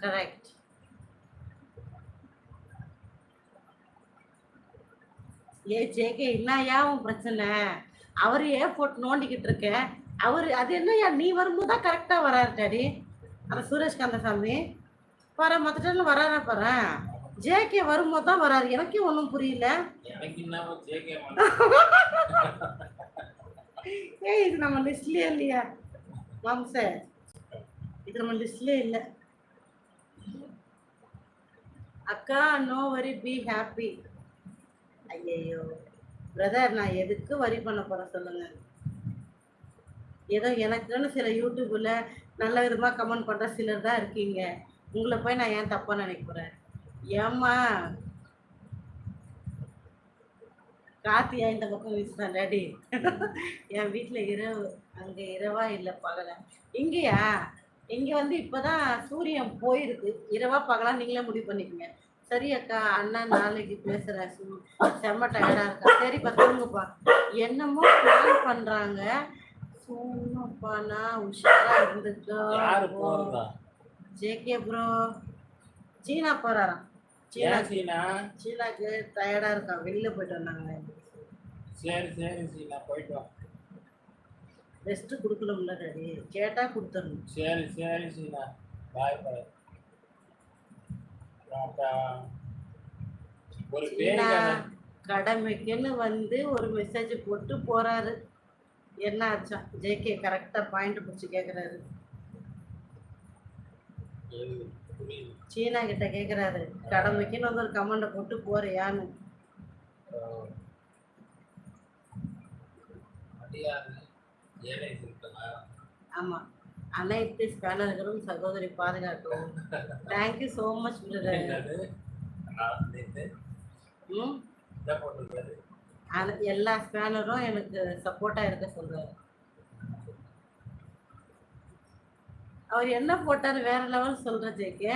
Correct A JK என்னையா உன் பிரச்சனை? அவர் ஏன் போட்டு நோண்டிக்கிட்டு இருக்க? அவர் அது என்னய்யா நீ வரும்போது தான் கரெக்டாக வராரு டாடி. அந்த சுரேஷ் கந்தசாமி வர மற்ற டைம்ல வராரா பாரு? ஜேகே வரும்போது தான் வராரு. எனக்கே ஒன்றும் புரியல. ஏய் இது நம்ம லிஸ்ட்லயே இல்லையா? மாம்ச இது நம்ம லிஸ்ட்லயே இல்லை. அக்கா நோ வரி பி ஹாப்பி ஐயையோ. பிரதர் நான் எதுக்கு வரி பண்ண போகிறேன் சொல்லுங்க. ஏதோ எனக்குன்னு சில யூடியூப்பில் நல்ல விதமாக கமெண்ட் பண்ணுற சிலர் தான் இருக்கீங்க. உங்களை போய் நான் ஏன் தப்பாக நினைக்கிறேன் ஏம்மா? காத்தியா இந்த பக்கம் வீசுதான் டாடி என் வீட்டில் இரவு அங்கே இரவா இல்லை பகலை. இங்கேயா? இங்கே வந்து இப்போதான் சூரியன் போயிருக்கு. இரவா பகலா நீங்களே முடிவு பண்ணிக்கோங்க. சரி அக்கா அண்ணா நாளைக்கு பேசுகிறேன் செம்ம டயர்டாக இருக்கா? சரிப்பா தூங்குப்பா. என்னமோ பிளான் பண்ணுறாங்க சும்மாப்பாண்ணா உஷாரா இருந்துக்கோ ஜேகே ப்ரோ சீனா போறாராம் சீனா சீனா சீனாக்கு டயர்டாக இருக்கான் வெளியில் போயிட்டு வந்தாங்க சரி சரி சீனா போயிட்டு வா. ரெஸ்ட் கொடுக்கணும்ல டாடி கேட்டா கொடுத்துடணும். சரி சரி பாய் பாய். ஒரு சீனா கடமைக்குன்னு வந்து ஒரு மெசேஜ் போட்டு போறாரு. என்ன ஆச்சான் ஜேகே கரெக்டா பாயிண்ட் பிடிச்சி கேக்குறாரு. புரியுது. சீனா கிட்ட கேக்குறாரு. கடமைக்குன்னு வந்து ஒரு கமெண்ட போட்டு போறியான்னு. ஆமா. அனைத்து ஸ்பேனர்களும் சகோதரி பாதுகாக்கவும். தேங்க்யூ ஸோ மச் பிரதர் எல்லா ஸ்பேனரும் எனக்கு சப்போர்ட்டா இருக்க சொல்றாரு. அவர் என்ன போட்டாரு? வேற லெவல் சொல்ற ஜேகே.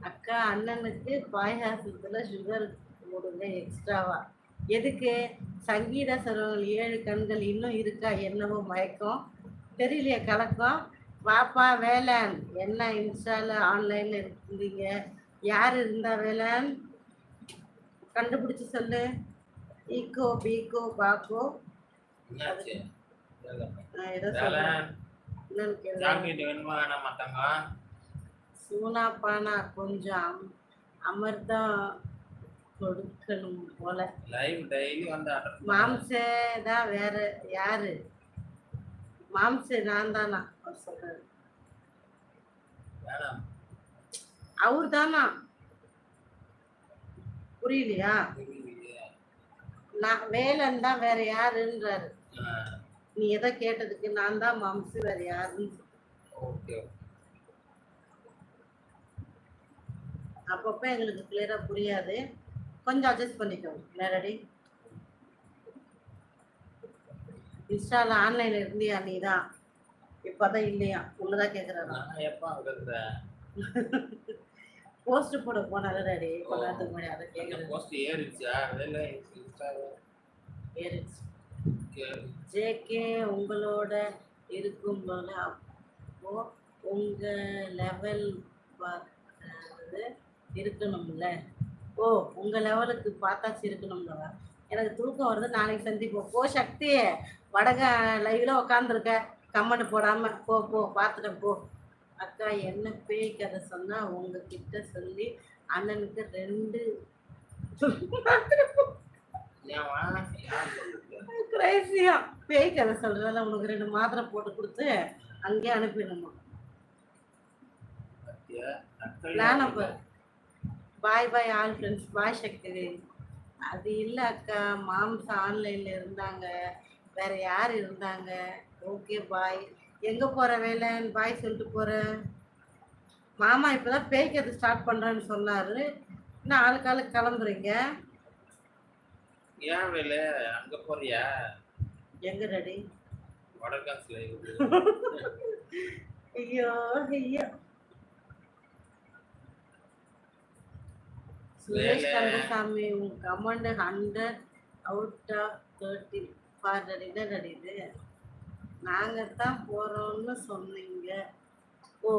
அக்கா அண்ணனுக்கு பாயாசத்துல சுகர் போடுங்க எக்ஸ்ட்ராவா எதுக்கு? சங்கீத சரவங்கள் ஏழு கண்கள் இன்னும் இருக்கா? என்னவோ மயக்கம். தெரியலையே கலக்கம். வாப்பா வேலன். என்ன இன்ஸ்டால ஆன்லைன்ல இருந்தீங்க? யார் இருந்தா வேலன்? கண்டுபிடிச்சு சொல்லு. ஈக்கோ பீக்கோ பாக்கோ ஏதோ மாட்டாங்க சூனா பானா கொஞ்சம் அம்- அமிர்தம் கொடுக்கணும் போல. லைவ் டெய்லி வந்து மாம்சே தான் வேற யாரு? மாம்சே நான் தானா? அவர் சொல்றாரு. வேணாம். அவர் தானா? புரியலையா. நான் வேலன் தான் வேற யாருன்றாரு. நீ எதை கேட்டதுக்கு நான் தான் மாம்சு வேற யாருன்னு ஓகே அப்பப்போ எங்களுக்கு கிளியரா புரியாது. கொஞ்சம் அட்ஜஸ்ட் பண்ணிக்கோங்க. நேரடி இன்ஸ்டால ஆன்லைன்ல இருந்தியா நீ தான் இப்பதான் இல்லையா? உள்ளதான் இருக்கிறேன் போஸ்ட் போட போனால கொஞ்ச நேரத்துக்கு முன்னாடி அதை அந்த கேக்குறது போஸ்ட் ஏறிச்சா வேலை இன்ஸ்டால ஏறிடுச்சு. ஏறி. ஜேகே உங்களோட இருக்கும் போல அப்போ உங்க லெவல் பார்க்கறது இருக்கணும்ல? ஓ உங்க லெவலுக்கு பார்த்தாச்சு இருக்கணும்ல எனக்கு தூக்கம் வருது நாளைக்கு சந்திப்போம். போ சக்தி. வடக லைவ்ல உக்காந்துருக்க கமெண்ட் போடாம போ போ பார்த்துட்டேன் போ. அக்கா என்ன பேய் கதை சொன்னா உங்ககிட்ட சொல்லி அண்ணனுக்கு ரெண்டு? கிரேசியா பேய் கதை சொல்றதால உனக்கு ரெண்டு மாத்திரை போட்டு கொடுத்து அங்கேயே அனுப்பிடணுமா. நான் அப்ப. பாய் bye all friends bye Shakti அது இல்லை அக்கா. மாம்சா ஆன்லைன்ல இருந்தாங்க. வேற யார் இருந்தாங்க? ஓகே பாய் எங்க போற வேலைன்னு பாய் சொல்லிட்டு போற? மாமா இப்பதான் பேய் கதை ஸ்டார்ட் பண்றேன்னு சொன்னாரு. இன்னும் ஆளுக்கு ஆளுக்கு கிளம்புறீங்க? ஏன் வேலை? அங்க போறியா? எங்க ரெடி வடகாசுல ஐயோ ஐயோ. சுரேஷ் கந்தசாமி உன் comment hundred out of thirty four என்ன அடிது நாங்கள் தான் போகிறோம்னு சொன்னீங்க. ஓ